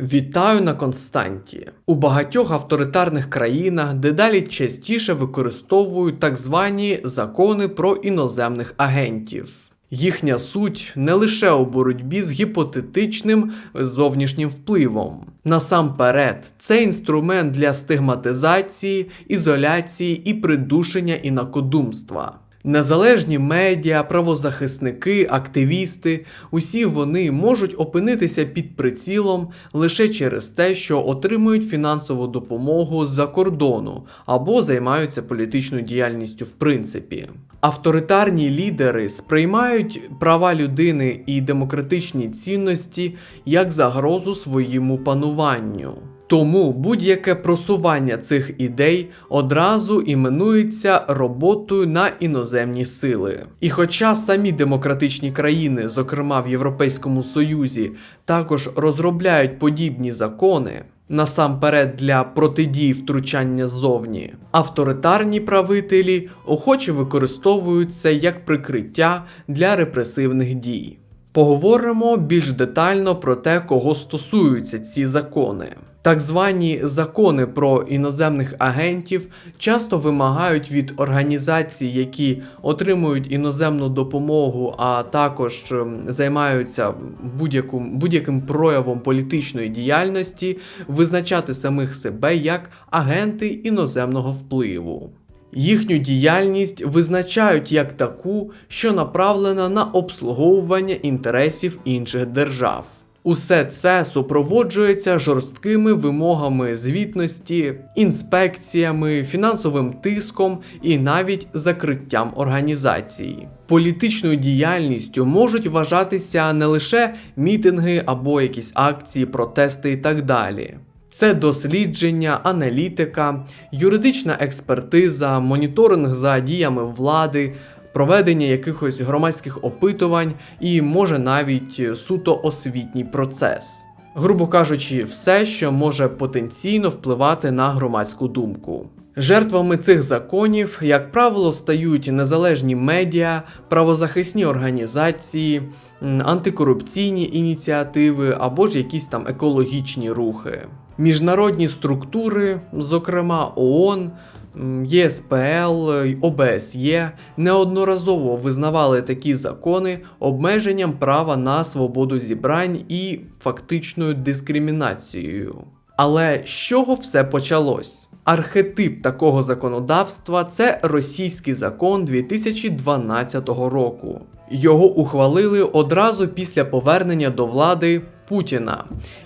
Вітаю на Константі. У багатьох авторитарних країнах дедалі частіше використовують так звані закони про іноземних агентів. Їхня суть не лише у боротьбі з гіпотетичним зовнішнім впливом. Насамперед, це інструмент для стигматизації, ізоляції і придушення інакодумства. Незалежні медіа, правозахисники, активісти усі вони можуть опинитися під прицілом лише через те, що отримують фінансову допомогу з-за кордону або займаються політичною діяльністю в принципі. Авторитарні лідери сприймають права людини і демократичні цінності як загрозу своєму пануванню. Тому будь-яке просування цих ідей одразу іменується роботою на іноземні сили. І хоча самі демократичні країни, зокрема в Європейському Союзі, також розробляють подібні закони. Насамперед для протидії втручання ззовні, авторитарні правителі охоче використовують це як прикриття для репресивних дій. Поговоримо більш детально про те, кого стосуються ці закони. Так звані закони про іноземних агентів часто вимагають від організацій, які отримують іноземну допомогу, а також ем, займаються будь-яким будь-яким проявом політичної діяльності, визначати самих себе як агенти іноземного впливу. Їхню діяльність визначають як таку, що направлена на обслуговування інтересів інших держав. Усе це супроводжується жорсткими вимогами звітності, інспекціями, фінансовим тиском і навіть закриттям організації. Політичною діяльністю можуть вважатися не лише мітинги або якісь акції, протести і так далі. Це дослідження, аналітика, юридична експертиза, моніторинг за діями влади, проведення якихось громадських опитувань і може навіть суто освітній процес. Грубо кажучи, все, що може потенційно впливати на громадську думку. Жертвами цих законів, як правило, стають незалежні медіа, правозахисні організації, антикорупційні ініціативи або ж якісь там екологічні рухи. Міжнародні структури, зокрема ООН, ЄСПЛ, ОБСЄ, неодноразово визнавали такі закони обмеженням права на свободу зібрань і фактичною дискримінацією. Але з чого все почалось? Архетип такого законодавства це російський закон 2012 року. Його ухвалили одразу після повернення до влади Путіна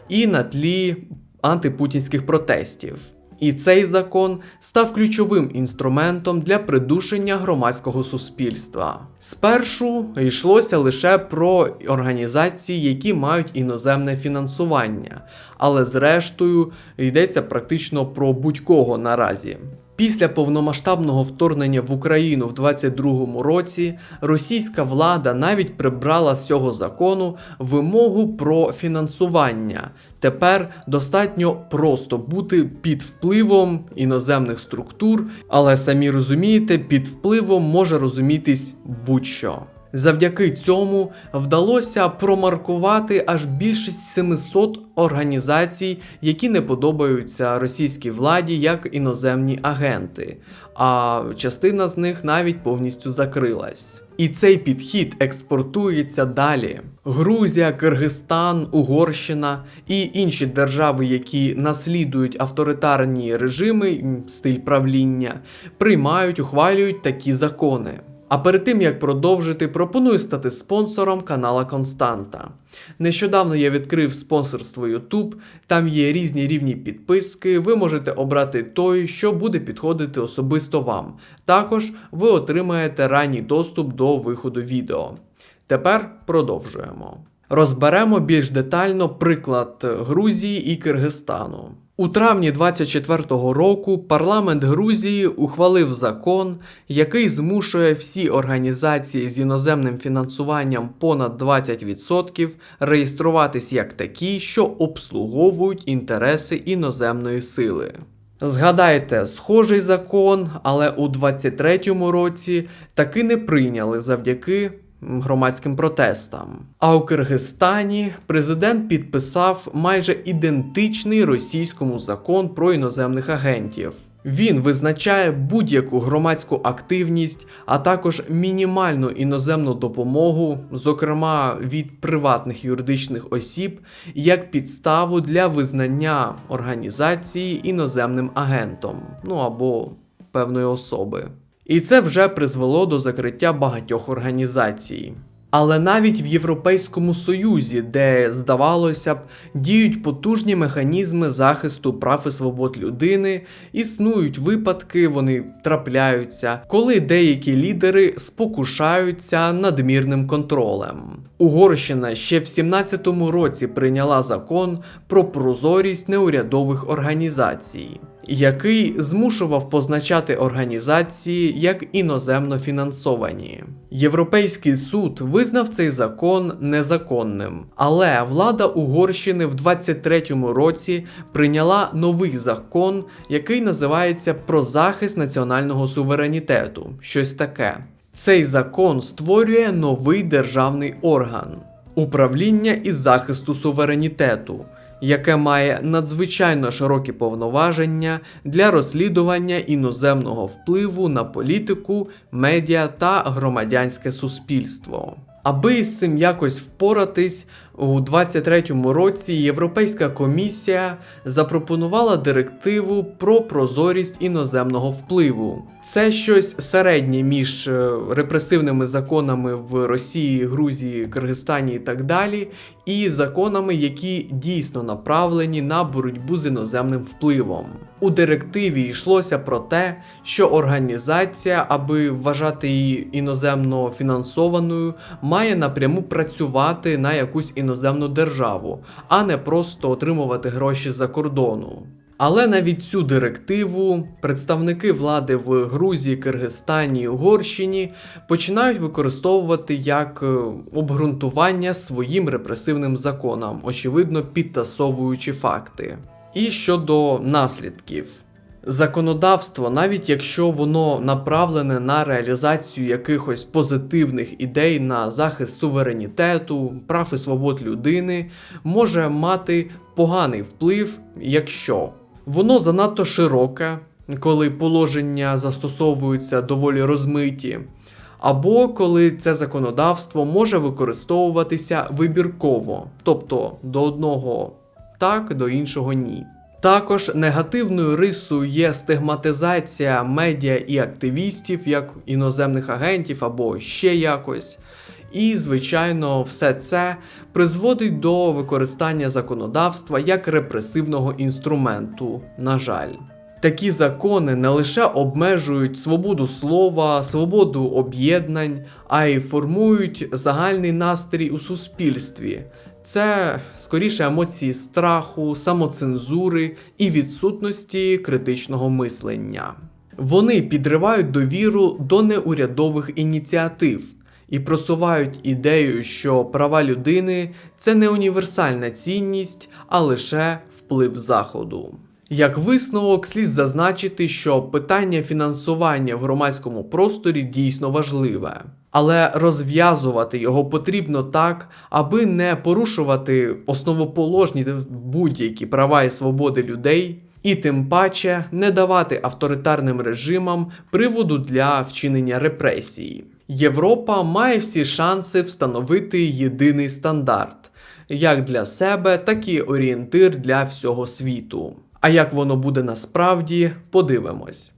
і на тлі антипутінських протестів. І цей закон став ключовим інструментом для придушення громадського суспільства. Спершу йшлося лише про організації, які мають іноземне фінансування, але зрештою йдеться практично про будь-кого наразі. Після повномасштабного вторгнення в Україну в 22-му році російська влада навіть прибрала з цього закону вимогу про фінансування. Тепер достатньо просто бути під впливом іноземних структур, але самі розумієте, під впливом може розумітись будь-що. Завдяки цьому вдалося промаркувати аж більше 700 організацій, які не подобаються російській владі як іноземні агенти, а частина з них навіть повністю закрилась. І цей підхід експортується далі. Грузія, Киргизстан, Угорщина і інші держави, які наслідують авторитарні режими, стиль правління, приймають, ухвалюють такі закони. А перед тим як продовжити, пропоную стати спонсором канала Константа. Нещодавно я відкрив спонсорство YouTube, там є різні рівні підписки. Ви можете обрати той, що буде підходити особисто вам. Також ви отримаєте ранній доступ до виходу відео. Тепер продовжуємо. Розберемо більш детально приклад Грузії і Киргизстану. У травні 24-го року парламент Грузії ухвалив закон, який змушує всі організації з іноземним фінансуванням понад 20% реєструватись як такі, що обслуговують інтереси іноземної сили. Згадайте, схожий закон, але у 23-му році таки не прийняли завдяки громадським протестам. А у Киргизстані президент підписав майже ідентичний російському закон про іноземних агентів. Він визначає будь-яку громадську активність, а також мінімальну іноземну допомогу, зокрема від приватних юридичних осіб, як підставу для визнання організації іноземним агентом, ну або певної особи. І це вже призвело до закриття багатьох організацій. Але навіть в Європейському Союзі, де, здавалося б, діють потужні механізми захисту прав і свобод людини, існують випадки, вони трапляються, коли деякі лідери спокушаються надмірним контролем. Угорщина ще в 17-му році прийняла закон про прозорість неурядових організацій який змушував позначати організації як іноземно фінансовані. Європейський суд визнав цей закон незаконним, але влада Угорщини в 23-му році прийняла новий закон, який називається про захист національного суверенітету. Щось таке. Цей закон створює новий державний орган управління із захисту суверенітету яке має надзвичайно широкі повноваження для розслідування іноземного впливу на політику, медіа та громадянське суспільство. Аби з цим якось впоратись, у 23-му році Європейська комісія запропонувала директиву про прозорість іноземного впливу. Це щось середнє між е, репресивними законами в Росії, Грузії, Киргизстані і так далі, і законами, які дійсно направлені на боротьбу з іноземним впливом. У директиві йшлося про те, що організація, аби вважати її іноземно фінансованою, має напряму працювати на якусь іноземну державу, а не просто отримувати гроші за кордону. Але навіть цю директиву представники влади в Грузії, Киргизстані і Угорщині починають використовувати як е, обґрунтування своїм репресивним законам, очевидно підтасовуючи факти. І щодо наслідків. Законодавство, навіть якщо воно направлене на реалізацію якихось позитивних ідей на захист суверенітету, прав і свобод людини, може мати поганий вплив, якщо воно занадто широке, коли положення застосовуються доволі розмиті, або коли це законодавство може використовуватися вибірково, тобто до одного так, до іншого ні. Також негативною рисою є стигматизація медіа і активістів, як іноземних агентів або ще якось. І, звичайно, все це призводить до використання законодавства як репресивного інструменту, на жаль. Такі закони не лише обмежують свободу слова, свободу об'єднань, а й формують загальний настрій у суспільстві. Це скоріше емоції страху, самоцензури і відсутності критичного мислення. Вони підривають довіру до неурядових ініціатив і просувають ідею, що права людини це не універсальна цінність, а лише вплив заходу. Як висновок, слід зазначити, що питання фінансування в громадському просторі дійсно важливе, але розв'язувати його потрібно так, аби не порушувати основоположні будь-які права і свободи людей, і тим паче не давати авторитарним режимам приводу для вчинення репресії. Європа має всі шанси встановити єдиний стандарт, як для себе, так і орієнтир для всього світу. А як воно буде насправді, подивимось.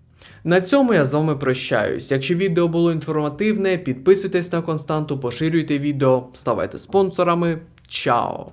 На цьому я з вами прощаюсь. Якщо відео було інформативне, підписуйтесь на константу, поширюйте відео, ставайте спонсорами. Чао!